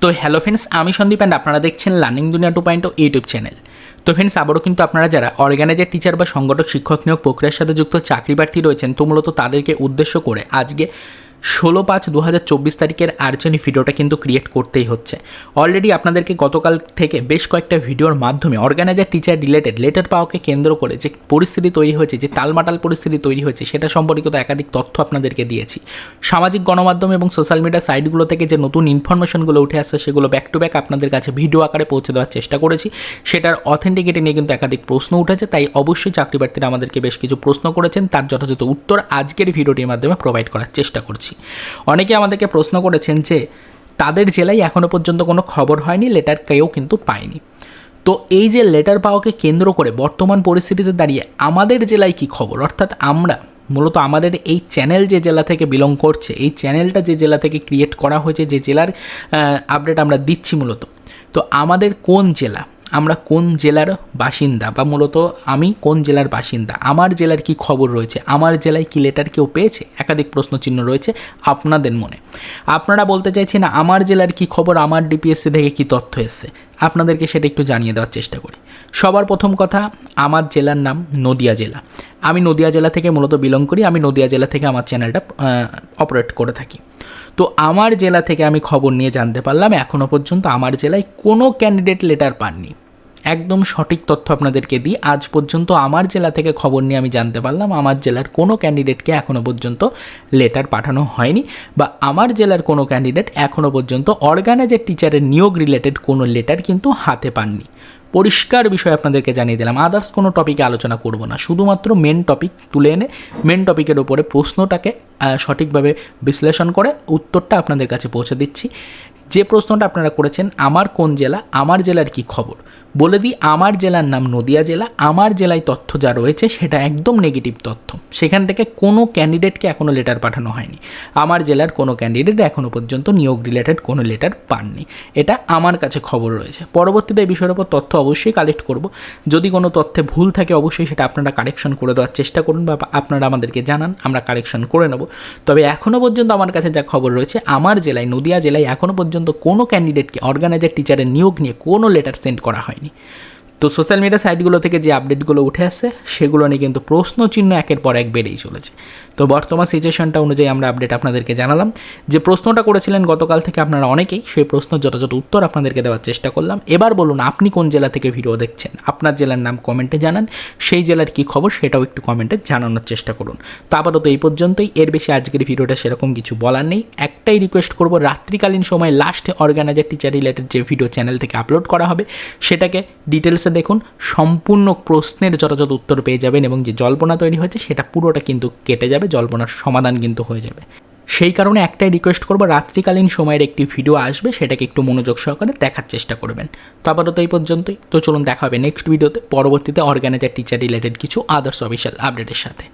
তো hello friends আমি Sandeep and আপনারা দেখছেন learning Duniya two point YouTube channel তো ফ্রেন্ডস আবারও কিন্তু আপনারা যারা অর্গানাইজার টিচার বা সংগঠক, শিক্ষক নিয়োগ প্রক্রিয়ার সাথে যুক্ত চাকরি প্রার্থী রয়েছেন, তো মূলত তাদেরকে উদ্দেশ্য করে আজকে ষোলো পাঁচ দু হাজার চব্বিশ তারিখের আর্জনী ভিডিওটা কিন্তু ক্রিয়েট করতেই হচ্ছে। অলরেডি আপনাদেরকে গতকাল থেকে বেশ কয়েকটা ভিডিওর মাধ্যমে অর্গানাইজার টিচার রিলেটেড লেটার পাওয়াকে কেন্দ্র করে যে পরিস্থিতি তৈরি হয়েছে, যে টালমাটাল পরিস্থিতি তৈরি হয়েছে, সেটা সম্পর্কিত একাধিক তথ্য আপনাদেরকে দিয়েছি। সামাজিক গণমাধ্যম এবং সোশ্যাল মিডিয়া সাইটগুলো থেকে যে নতুন ইনফরমেশনগুলো উঠে আসছে, সেগুলো ব্যাক টু ব্যাক আপনাদের কাছে ভিডিও আকারে পৌঁছে দেওয়ার চেষ্টা করেছি। সেটার অথেন্টিকেটি নিয়ে কিন্তু একাধিক প্রশ্ন উঠেছে, তাই অবশ্যই চাকরি প্রার্থীরা আমাদেরকে বেশ কিছু প্রশ্ন করেছেন। তার যথাযথ উত্তর আজকের ভিডিওটির মাধ্যমে প্রোভাইড করার চেষ্টা করছি। অনেকে আমাদেরকে প্রশ্ন করেছেন যে, তাদের জেলায় এখনও পর্যন্ত কোনো খবর হয়নি লেটার কেউ কিন্তু পায়নি। তো এই যে লেটার পাওয়াকে কেন্দ্র করে বর্তমান পরিস্থিতিতে দাঁড়িয়ে আমাদের জেলায় কি খবর? অর্থাৎ আমরা, মূলত আমাদের এই চ্যানেল যে জেলা থেকে বিলং করছে, এই চ্যানেলটা যে জেলা থেকে ক্রিয়েট করা হয়েছে, যে জেলার আপডেট আমরা দিচ্ছি মূলত, তো আমাদের কোন জেলা? আমরা কোন জেলার বাসিন্দা বা মূলত আমি কোন জেলার বাসিন্দা? আমার জেলার কি খবর রয়েছে? আমার জেলায় কি লেটার কেউ পেয়েছে? একাধিক প্রশ্নচিহ্ন রয়েছে আপনাদের মনে। আপনারা বলতে চাইছেন, আমার জেলার কি খবর? আমার ডিপিএসসি থেকে কি তথ্য এসছে? আপনাদেরকে সেটা একটু জানিয়ে দেওয়ার চেষ্টা করি। সবার প্রথম কথা, আমার জেলার নাম নদিয়া জেলা। আমি নদিয়া জেলা থেকে মূলত বিলং করি, আমি নদিয়া জেলা থেকে আমার চ্যানেলটা অপারেট করে থাকি। তো আমার জেলা থেকে আমি খবর নিয়ে জানতে পারলাম এখনও পর্যন্ত আমার জেলায় কোনো ক্যান্ডিডেট লেটার পাননি। একদম সঠিক তথ্য আপনাদেরকে দিই। আজ পর্যন্ত আমার জেলা থেকে খবর নিয়ে আমি জানতে পারলাম, আমার জেলার কোনো ক্যান্ডিডেটকে এখনও পর্যন্ত লেটার পাঠানো হয়নি বা আমার জেলার কোনো ক্যান্ডিডেট এখনও পর্যন্ত অর্গানাইজার টিচারের নিয়োগ রিলেটেড কোনো লেটার কিন্তু হাতে পাননি। পরিষ্কার বিষয় আপনাদেরকে জানিয়ে দিলাম আদার্স কোনো টপিকে আলোচনা করব না। শুধুমাত্র মেন টপিক তুলে এনে মেন টপিকের ওপরে প্রশ্নটাকে সঠিকভাবে বিশ্লেষণ করে উত্তরটা আপনাদের কাছে পৌঁছে দিচ্ছি। যে প্রশ্নটা আপনারা করেছেন, আমার কোন জেলা, আমার জেলার কি খবর? বলে দিই, আমার জেলার নাম নদিয়া জেলা, আমার জেলায় তথ্য যা রয়েছে সেটা একদম নেগেটিভ তথ্য। সেখান থেকে কোনো ক্যান্ডিডেটকে এখনও লেটার পাঠানো হয়নি। আমার জেলার কোনো ক্যান্ডিডেট এখনও পর্যন্ত নিয়োগ রিলেটেড কোনো লেটার পাননি। এটা আমার কাছে খবর রয়েছে। পরবর্তীতে এই বিষয়ের উপর তথ্য অবশ্যই কালেক্ট করব। যদি কোনো তথ্যে ভুল থাকে অবশ্যই সেটা আপনারা কারেকশন করে দেওয়ার চেষ্টা করুন বা আপনারা আমাদেরকে জানান, আমরা কারেকশন করে নেব। তবে এখনও পর্যন্ত আমার কাছে যা খবর রয়েছে, আমার জেলায়, নদিয়া জেলায় এখনও পর্যন্ত কোনো ক্যান্ডিডেটকে অর্গানাইজার টিচারের নিয়োগ নিয়ে কোনো লেটার সেন্ড করা হয়নি তো সোশ্যাল মিডিয়া সাইটগুলো থেকে যে আপডেটগুলো উঠে আসছে সেগুলো নিয়ে কিন্তু প্রশ্ন চিহ্ন একের পর এক বেড়েই চলেছে। তো বর্তমান সিচুয়েশনটা অনুযায়ী আমরা আপডেট আপনাদেরকে জানালাম। যে প্রশ্নটা করেছিলেন গতকাল থেকে আপনারা অনেকেই, সেই প্রশ্ন যথাযথ উত্তর আপনাদেরকে দেওয়ার চেষ্টা করলাম। এবার বলুন, আপনি কোন জেলা থেকে ভিডিও দেখছেন? আপনার জেলার নাম কমেন্টে জানান। সেই জেলার কী খবর, সেটাও একটু কমেন্টে জানানোর চেষ্টা করুন। তো আপাতত এই পর্যন্তই। এর বেশি আজকের ভিডিওটা সেরকম কিছু বলার নেই। একটাই রিকোয়েস্ট করব, রাত্রিকালীন সময় লাস্টে অর্গানাইজার টিচার রিলেটেড যে ভিডিও চ্যানেল থেকে আপলোড করা হবে, সেটাকে ডিটেলসে দেখুন, সম্পূর্ণ প্রশ্নের যথাযথ উত্তর পেয়ে যাবেন এবং যে জল্পনা তৈরি হয়েছে সেটা পুরোটা কিন্তু কেটে যাবে, জল্পনার সমাধান কিন্তু হয়ে যাবে। সেই কারণে একটাই রিকোয়েস্ট করব, রাত্রিকালীন সময়ের একটি ভিডিও আসবে, সেটাকে একটু মনোযোগ সহকারে দেখার চেষ্টা করবেন। তো আপাতত এই পর্যন্তই। তো চলুন দেখা হবে নেক্সট ভিডিওতে পরবর্তীতে অর্গানাইজার টিচার রিলেটেড কিছু আদার্স অফিসিয়াল আপডেটের সাথে।